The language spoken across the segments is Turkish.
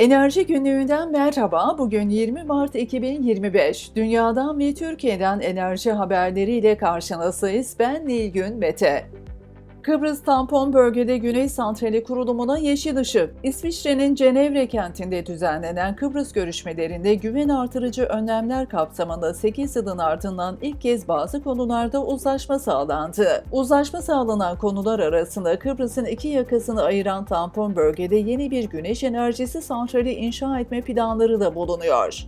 Enerji günlüğünden merhaba. Bugün 20 Mart 2025. Dünyadan ve Türkiye'den enerji haberleriyle karşınızdayız. Ben Nilgün Mete. Kıbrıs tampon bölgede Güney Santrali kurulumuna yeşil ışık. İsviçre'nin Cenevre kentinde düzenlenen Kıbrıs görüşmelerinde güven artırıcı önlemler kapsamında 8 yılın ardından ilk kez bazı konularda uzlaşma sağlandı. Uzlaşma sağlanan konular arasında Kıbrıs'ın iki yakasını ayıran tampon bölgede yeni bir güneş enerjisi santrali inşa etme planları da bulunuyor.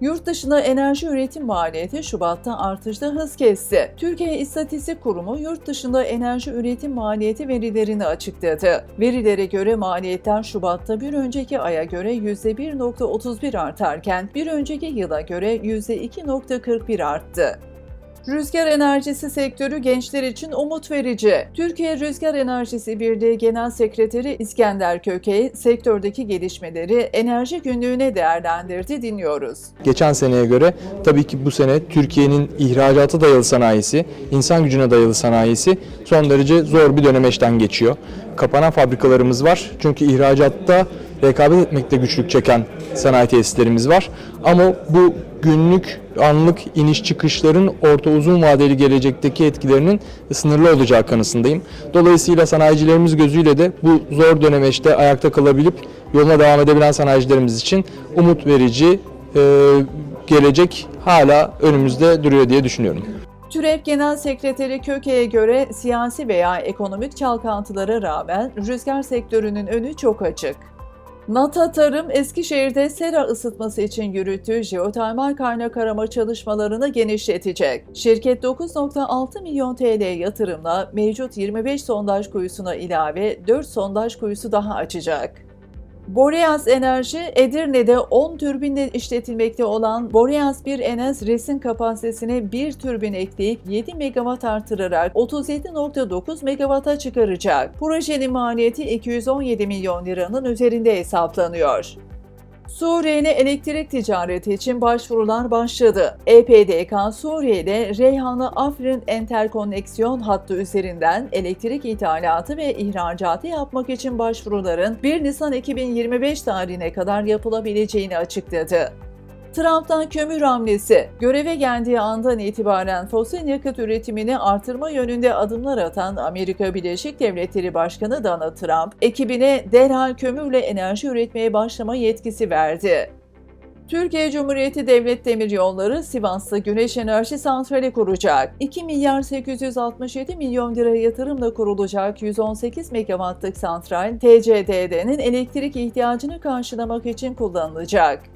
Yurt dışında enerji üretim maliyeti Şubat'ta artışta hız kesti. Türkiye İstatistik Kurumu yurt dışında enerji üretim maliyeti verilerini açıkladı. Verilere göre maliyetler Şubat'ta bir önceki aya göre %1.31 artarken bir önceki yıla göre %2.41 arttı. Rüzgar enerjisi sektörü gençler için umut verici. Türkiye Rüzgar Enerjisi Birliği Genel Sekreteri İskender Kökey, sektördeki gelişmeleri enerji günlüğüne değerlendirdi dinliyoruz. Geçen seneye göre tabii ki bu sene Türkiye'nin ihracata dayalı sanayisi, insan gücüne dayalı sanayisi son derece zor bir dönemeçten geçiyor. Kapanan fabrikalarımız var çünkü ihracatta rekabet etmekte güçlük çeken sanayi tesislerimiz var. Ama bu günlük anlık iniş çıkışların orta uzun vadeli gelecekteki etkilerinin sınırlı olacağı kanısındayım. Dolayısıyla sanayicilerimiz gözüyle de bu zor dönemeçte ayakta kalabilip yoluna devam edebilen sanayicilerimiz için umut verici e, gelecek hala önümüzde duruyor diye düşünüyorum. TÜREP Genel Sekreteri Köke'ye göre siyasi veya ekonomik çalkantılara rağmen rüzgar sektörünün önü çok açık. Nata Tarım, Eskişehir'de sera ısıtması için yürüttüğü jeotermal kaynak arama çalışmalarını genişletecek. Şirket 9.6 milyon TL yatırımla mevcut 25 sondaj kuyusuna ilave 4 sondaj kuyusu daha açacak. Boreas Enerji, Edirne'de 10 türbinle işletilmekte olan Boreas 1 Enes resin kapasitesine bir türbin ekleyip 7 MW artırarak 37.9 MW'a çıkaracak. Projenin maliyeti 217 milyon liranın üzerinde hesaplanıyor. Suriye'ne elektrik ticareti için başvurular başladı. EPDK Suriye'de Reyhanlı Afrin enterkoneksiyon hattı üzerinden elektrik ithalatı ve ihracatı yapmak için başvuruların 1 Nisan 2025 tarihine kadar yapılabileceğini açıkladı. Trump'tan kömür hamlesi. Göreve geldiği andan itibaren fosil yakıt üretimini artırma yönünde adımlar atan Amerika Birleşik Devletleri Başkanı Donald Trump, ekibine derhal kömürle enerji üretmeye başlama yetkisi verdi. Türkiye Cumhuriyeti Devlet Demiryolları Sivas'ta güneş enerji santrali kuracak. 2 milyar 867 milyon lira yatırımla kurulacak 118 megawattlık santral TCDD'nin elektrik ihtiyacını karşılamak için kullanılacak.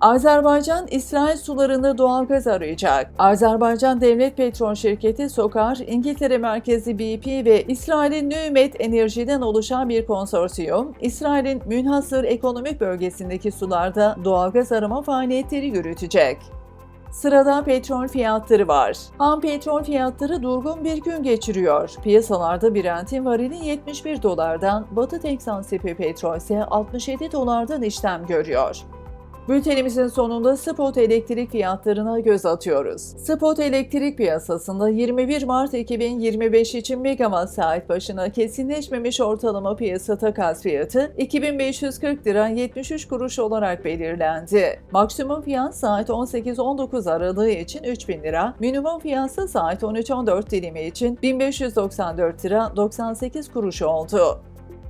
Azerbaycan, İsrail sularında doğalgaz arayacak. Azerbaycan Devlet Petrol Şirketi Sokar, İngiltere merkezli BP ve İsrail'in Nümet Enerji'den oluşan bir konsorsiyum, İsrail'in münhasır ekonomik bölgesindeki sularda doğalgaz arama faaliyetleri yürütecek. Sırada petrol fiyatları var. Ham petrol fiyatları durgun bir gün geçiriyor. Piyasalarda Brent'in varili 71 dolardan, Batı Teksan Sipi petrol ise 67 dolardan işlem görüyor. Bültenimizin sonunda spot elektrik fiyatlarına göz atıyoruz. Spot elektrik piyasasında 21 Mart 2025 için megawatt saat başına kesinleşmemiş ortalama piyasa takas fiyatı 2540 lira 73 kuruş olarak belirlendi. Maksimum fiyat saat 18-19 aralığı için 3000 lira, minimum fiyatsa saat 13-14 dilimi için 1594 lira 98 kuruş oldu.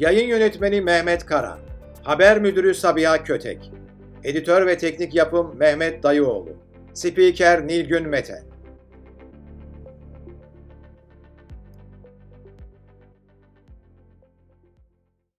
Yayın yönetmeni Mehmet Kara. Haber müdürü Sabiha Kötek. Editör ve teknik yapım Mehmet Dayıoğlu. Spiker Nilgün Mete.